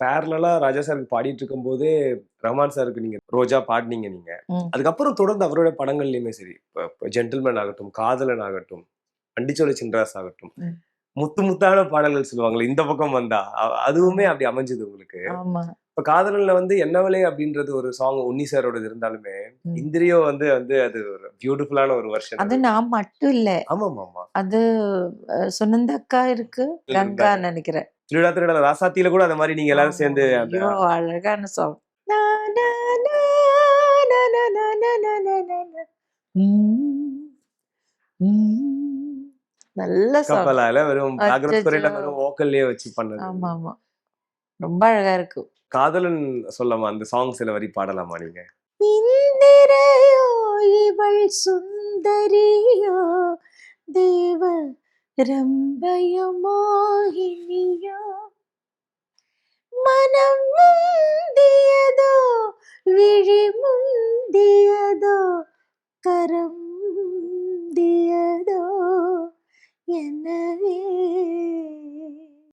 பேரலா ராஜா சாருக்கு பாடிட்டு இருக்கும்போதே ரஹ்மான் சாருக்கு நீங்க ரோஜா பாடினீங்க நீங்க. அதுக்கப்புறம் தொடர்ந்து அவரோட படங்கள்லயுமே சரி ஜென்டில்மேன் ஆகட்டும் காதலன் ஆகட்டும் அண்டிச்சோலை சின்ராஸ் ஆகட்டும். முத்து முத்தான பாடல்கள் சொல்லுவாங்கல்ல இந்த பக்கம் வந்தா அதுவுமே அப்படி அமைஞ்சது உங்களுக்கு. இப்ப காதலன்ல வந்து என்னவளே அப்படின்றது ஒரு சாங் உன்னி சாரோடது இருந்தாலுமே. இந்திரியோ வந்து வந்து அது ஒரு பியூட்டிஃபுல்லான ஒரு வருஷன் அது நான் மட்டும் இல்ல. ஆமா ஆமா அது சுனந்தக்கா இருக்கு கங்கா நினைக்கிறேன். திருடா திருடா ராசாத்தியில கூட அந்த மாதிரி நீங்க எல்லாரும் சேர்ந்து அழகான சாங் நல்ல கப்பலால வெறும் வெறும் ஓக்கல்லே வச்சு பண்ணது. ஆமா ஆமா ரொம்ப அழகா இருக்கு. காதலன் சொல்லமா அந்த சாங் சில வரி பாடலாமா நீங்க? இந்திரையோ இவள் சுந்தரியோ தேவ ரம்பயோ மோகினியோ மனம் முந்தியதோ விழி முந்தியதோ கரம் முந்தியதோ எனவே